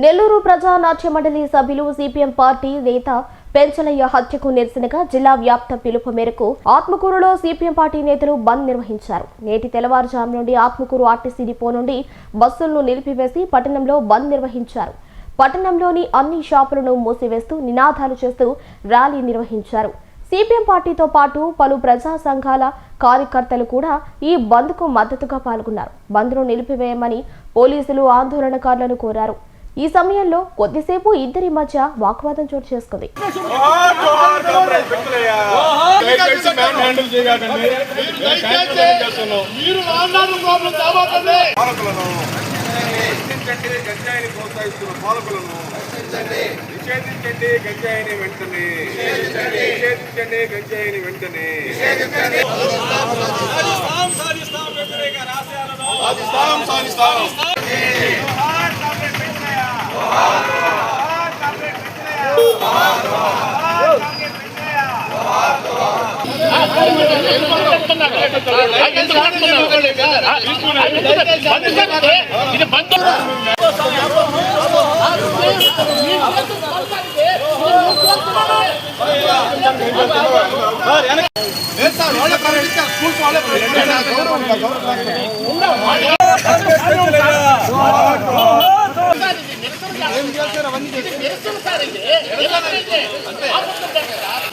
నెల్లూరు ప్రజానాట్య మండలి సభ్యులు CPM party నేత పెంచలయ్య హత్యకు నిరసనగా జిల్లా వ్యాప్త పిలుపు మేరకు ఆత్మకూరులో సిపిఎం పార్టీ నేతలు బంద్ నిర్వహించారు. నేటి తెల్లవారుజాము నుండి ఆత్మకూరు ఆర్టీసీ డిపో నుండి బస్సులను నిలిపివేసి పట్టణంలో బంద్ నిర్వహించారు. పట్టణంలోని అన్ని షాపులను మూసివేస్తూ నినాదాలు చేస్తూ ర్యాలీ నిర్వహించారు. సిపిఎం పార్టీతో పాటు పలు ప్రజా సంఘాల కార్యకర్తలు కూడా ఈ బంద్కు మద్దతుగా పాల్గొన్నారు. బంద్ను నిలిపివేయమని పోలీసులు ఆందోళనకారులను కోరారు. ఈ సమయంలో కొద్దిసేపు ఇద్దరి మధ్య వాగ్వాదం చోటు చేసుకుంది. నిషేధించండి. గంజాయిని నిషేధించండి గంజాయిని వెంటనే నిషేధించండి గంజాయిని వెంటనే సాధిస్తాం సాధిస్తాం జోహార్ కామ్రేడ్ పెట్టులయ్య జోహార్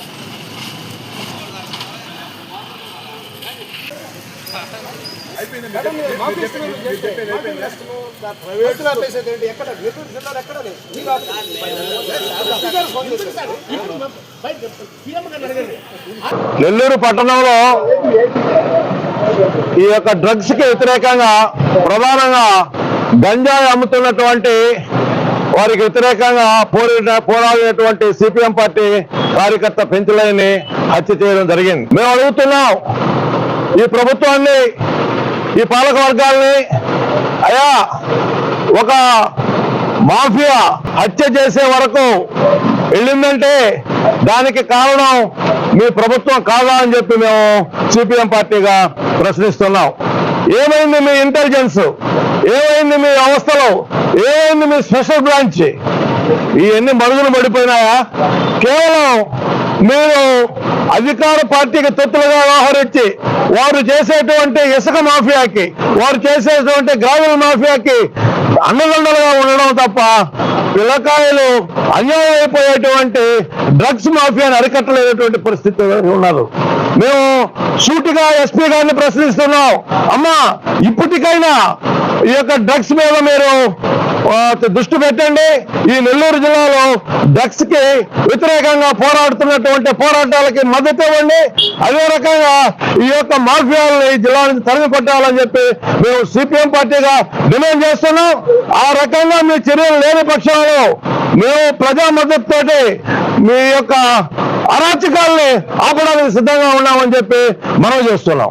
నెల్లూరు పట్టణంలో ఈ యొక్క డ్రగ్స్కి వ్యతిరేకంగా ప్రధానంగా గంజాయి అమ్ముతున్నటువంటి వారికి వ్యతిరేకంగా పోరాడిన పోరాడినటువంటి సిపిఎం పార్టీ కార్యకర్త పెంచులని హత్య చేయడం జరిగింది. మేము అడుగుతున్నాం ఈ ప్రభుత్వాన్ని ఈ పాలక వర్గాల్ని అయా ఒక మాఫియా హత్య చేసే వరకు వెళ్ళిందంటే దానికి కారణం మీ ప్రభుత్వం కాదా అని చెప్పి మేము సిపిఎం పార్టీగా ప్రశ్నిస్తున్నాం. ఏమైంది మీ ఇంటెలిజెన్స్ ఏమైంది మీ అవస్థలో? ఏమైంది మీ స్పెషల్ బ్రాంచ్? ఇవన్నీ మరుగులు పడిపోయినాయా? కేవలం మీరు అధికార పార్టీకి తొత్తులుగా వ్యవహరించి వారు చేసేటువంటి ఇసుక మాఫియాకి వారు చేసేటువంటి గ్రామీణ మాఫియాకి అండదండలుగా ఉండడం తప్ప పిల్లకాయలు అన్యాయం అయిపోయేటువంటి డ్రగ్స్ మాఫియాని అరికట్టలేనటువంటి పరిస్థితి ఉన్నారు. మేము సూటిగా ఎస్పీ గారిని ప్రశ్నిస్తున్నాం. అమ్మా ఇప్పటికైనా ఈ యొక్క డ్రగ్స్ మీద మీరు దృష్టి పెట్టండి. ఈ నెల్లూరు జిల్లాలో డ్రగ్స్కి వ్యతిరేకంగా పోరాడుతున్నటువంటి పోరాటాలకి మద్దతు ఇవ్వండి. అదే రకంగా ఈ యొక్క మాఫియాలని ఈ జిల్లా నుంచి తరిమి కొట్టాలని చెప్పి మేము సిపిఎం పార్టీగా డిమాండ్ చేస్తున్నాం. ఆ రకంగా మీ చర్యలు లేని పక్షంలో మేము ప్రజా మద్దతుతోటి మీ యొక్క అరాచకాల్ని ఆపడానికి సిద్ధంగా ఉన్నామని చెప్పి మనం చేస్తున్నాం.